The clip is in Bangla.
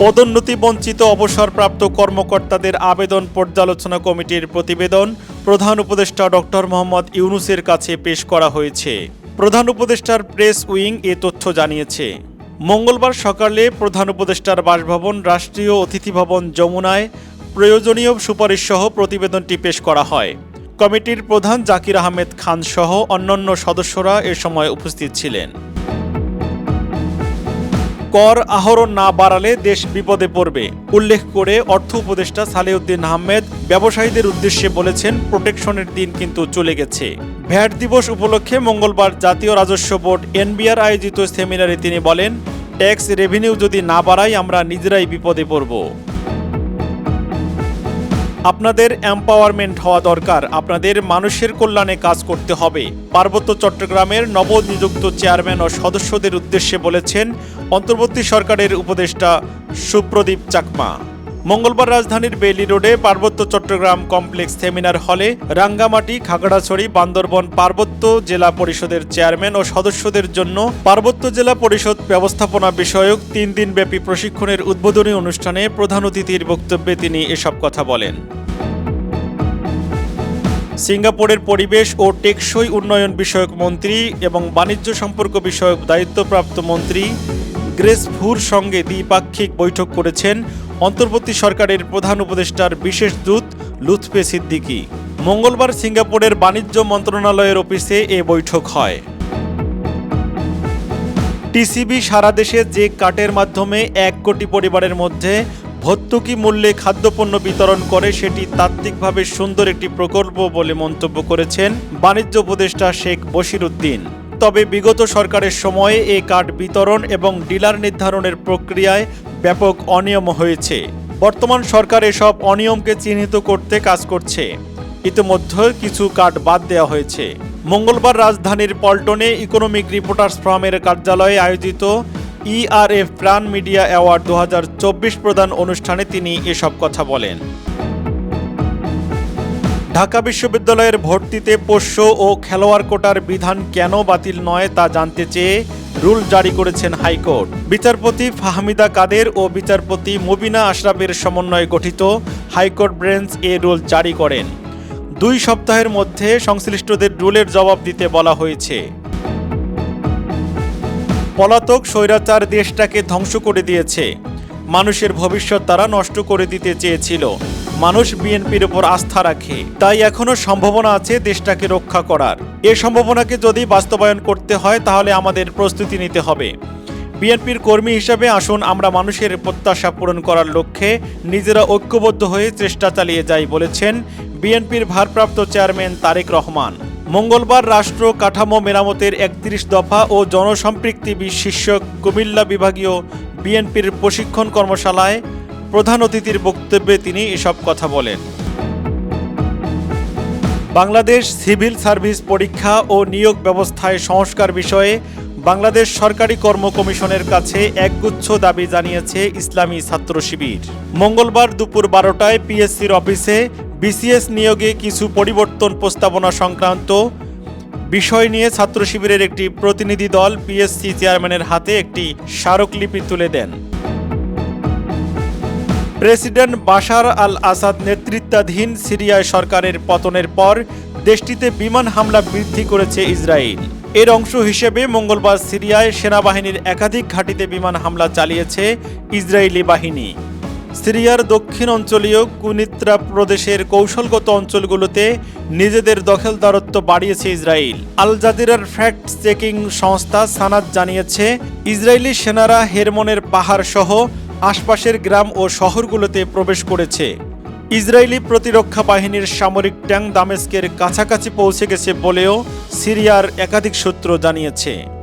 পদোন্নতি বঞ্চিত অবসরপ্রাপ্ত কর্মকর্তাদের আবেদন পর্যালোচনা কমিটির প্রতিবেদন প্রধান উপদেষ্টা ডক্টর মোহাম্মদ ইউনুসের কাছে পেশ করা হয়েছে। প্রধান উপদেষ্টার প্রেস উইং এ তথ্য জানিয়েছে। মঙ্গলবার সকালে প্রধান উপদেষ্টার বাসভবন, রাষ্ট্রীয় অতিথি ভবন যমুনায় প্রয়োজনীয় সুপারিশ সহ প্রতিবেদনটি পেশ করা হয়। কমিটির প্রধান জাকির আহমেদ খান সহ অন্যান্য সদস্যরা এ সময় উপস্থিত ছিলেন। কর আহরণ না বাড়ালে দেশ বিপদে পড়বে। উল্লেখ করে অর্থ উপদেষ্টা সালেউদ্দিন আহমেদ ব্যবসায়ীদের উদ্দেশ্যে বলেছেন, প্রোটেকশনের দিন কিন্তু চলে গেছে। ভ্যাট দিবস উপলক্ষে মঙ্গলবার জাতীয় রাজস্ব বোর্ড এনবিআর আয়োজিত সেমিনারে তিনি বলেন, ট্যাক্স রেভিনিউ যদি না বাড়াই, আমরা নিজেরাই বিপদে পড়ব। আপনাদের এম্পাওয়ারমেন্ট হওয়া দরকার। আপনাদের মানুষের কল্যাণে কাজ করতে হবে। পার্বত্য চট্টগ্রামের নবনিযুক্ত চেয়ারম্যান ও সদস্যদের উদ্দেশ্যে বলেছেন অন্তর্বর্তী সরকারের উপদেষ্টা সুপ্রদীপ চাকমা। মঙ্গলবার রাজধানীর বেইলি রোডে পার্বত্য চট্টগ্রাম কমপ্লেক্স সেমিনার হলে রাঙ্গামাটি, খাগড়াছড়ি, বান্দরবন পার্বত্য জেলা পরিষদের চেয়ারম্যান ও সদস্যদের জন্য পার্বত্য জেলা পরিষদ ব্যবস্থাপনা বিষয়ক তিন দিনব্যাপী প্রশিক্ষণের উদ্বোধনী অনুষ্ঠানে প্রধান অতিথির বক্তব্যে তিনি এসব কথা বলেন। সিঙ্গাপুরের পরিবেশ ও টেকসই উন্নয়ন বিষয়ক মন্ত্রী এবং বাণিজ্য সম্পর্ক বিষয়ক দায়িত্বপ্রাপ্ত মন্ত্রী গ্রেস ফুর সঙ্গে দ্বিপাক্ষিক বৈঠক করেছেন অন্তর্বর্তী সরকারের প্রধান উপদেষ্টার বিশেষ দূত লুৎফে সিদ্দিকী। মঙ্গলবার সিঙ্গাপুরের বাণিজ্য মন্ত্রণালয়ের অফিসে এ বৈঠক হয়। টিসিবি সারা দেশে যে কার্ডের মাধ্যমে এক কোটি পরিবারের মধ্যে ভর্তুকি মূল্যে খাদ্যপণ্য বিতরণ করে, সেটি তাত্ত্বিকভাবে সুন্দর একটি প্রকল্প বলে মন্তব্য করেছেন বাণিজ্য উপদেষ্টা শেখ বশির উদ্দিন তবে বিগত সরকারের সময়ে এই কার্ড বিতরণ এবং ডিলার নির্ধারণের প্রক্রিয়ায় ব্যাপক অনিয়ম হয়েছে। বর্তমান সরকার এসব অনিয়মকে চিহ্নিত করতে কাজ করছে। ইতিমধ্যে কিছু কার্ড বাদ দেওয়া হয়েছে। মঙ্গলবার রাজধানীর পল্টনে ইকোনমিক রিপোর্টার্স ফোরামের কার্যালয়ে আয়োজিত ইআরএফ প্রাণ মিডিয়া অ্যাওয়ার্ড দু হাজার চব্বিশ প্রদান অনুষ্ঠানে তিনি এসব কথা বলেন। ঢাকা বিশ্ববিদ্যালয়ের ভর্তিতে পোষ্য ও খেলোয়াড় কোটার বিধান কেন বাতিল নয় তা জানতে চেয়ে রুল জারি করেছেন হাইকোর্ট। বিচারপতি ফাহমিদা কাদের ও বিচারপতি মুবিনা আশরাফের সমন্বয়ে গঠিত হাইকোর্ট ব্রেঞ্চ এ রুল জারি করেন। দুই সপ্তাহের মধ্যে সংশ্লিষ্টদের রুলের জবাব দিতে বলা হয়েছে। পলাতক স্বৈরাচার দেশটাকে ধ্বংস করে দিয়েছে। মানুষের ভবিষ্যৎ তারা নষ্ট করে দিতে চেয়েছিল। মানুষ বিএনপির উপর আস্থা রাখে। তাই এখনও সম্ভাবনা আছে দেশটাকে রক্ষা করার। এ সম্ভাবনাকে যদি বাস্তবায়ন করতে হয়, তাহলে আমাদের প্রস্তুতি নিতে হবে। বিএনপির কর্মী হিসাবে আসুন, আমরা মানুষের প্রত্যাশা পূরণ করার লক্ষ্যে নিজেরা ঐক্যবদ্ধ হয়ে চেষ্টা চালিয়ে যাই বলেছেন বিএনপির ভারপ্রাপ্ত চেয়ারম্যান তারেক রহমান। মঙ্গলবার রাষ্ট্র কাঠামো মেরামতের একত্রিশ দফা ও জনসম্পৃক্তি শীর্ষক কুমিল্লা বিভাগীয় বিএনপির প্রশিক্ষণ কর্মশালায় প্রধান অতিথির বক্তব্যে তিনি এসব কথা বলেন। বাংলাদেশ সিভিল সার্ভিস পরীক্ষা ও নিয়োগ ব্যবস্থায় সংস্কার বিষয়ে বাংলাদেশ সরকারি কর্ম কমিশনের কাছে একগুচ্ছ দাবি জানিয়েছে ইসলামী ছাত্র শিবির। মঙ্গলবার দুপুর বারোটায় পিএসসির অফিসে বিসিএস নিয়োগে কিছু পরিবর্তন প্রস্তাবনা সংক্রান্ত বিষয় নিয়ে ছাত্র শিবিরের একটি প্রতিনিধি দল পিএসসি চেয়ারম্যানের হাতে একটি স্মারকলিপি তুলে দেন। প্রেসিডেন্ট বাশার আল আসাদ নেতৃত্বাধীন সিরিয়ায় সরকারের পতনের পর দেশটিতে বিমান হামলা বৃদ্ধি করেছে ইসরায়েল। এর অংশ হিসেবে মঙ্গলবার সিরিয়ায় সেনাবাহিনীর একাধিক ঘাঁটিতে বিমান হামলা চালিয়েছে ইসরায়েলি বাহিনী। সিরিয়ার দক্ষিণ অঞ্চলীয় কুনিত্রা প্রদেশের কৌশলগত অঞ্চলগুলোতে নিজেদের দখলদারত্ব বাড়িয়েছে ইসরায়েল। আল জাজিরার ফ্যাক্ট চেকিং সংস্থা সানাদ জানিয়েছে, ইসরায়েলি সেনারা হেরমনের পাহাড় সহ আশপাশের গ্রাম ও শহরগুলোতে প্রবেশ করেছে। ইসরায়েলি প্রতিরক্ষা বাহিনীর সামরিক ট্যাঙ্ক দামেস্কের কাছাকাছি পৌঁছে গেছে বলেও সিরিয়ার একাধিক সূত্র জানিয়েছে।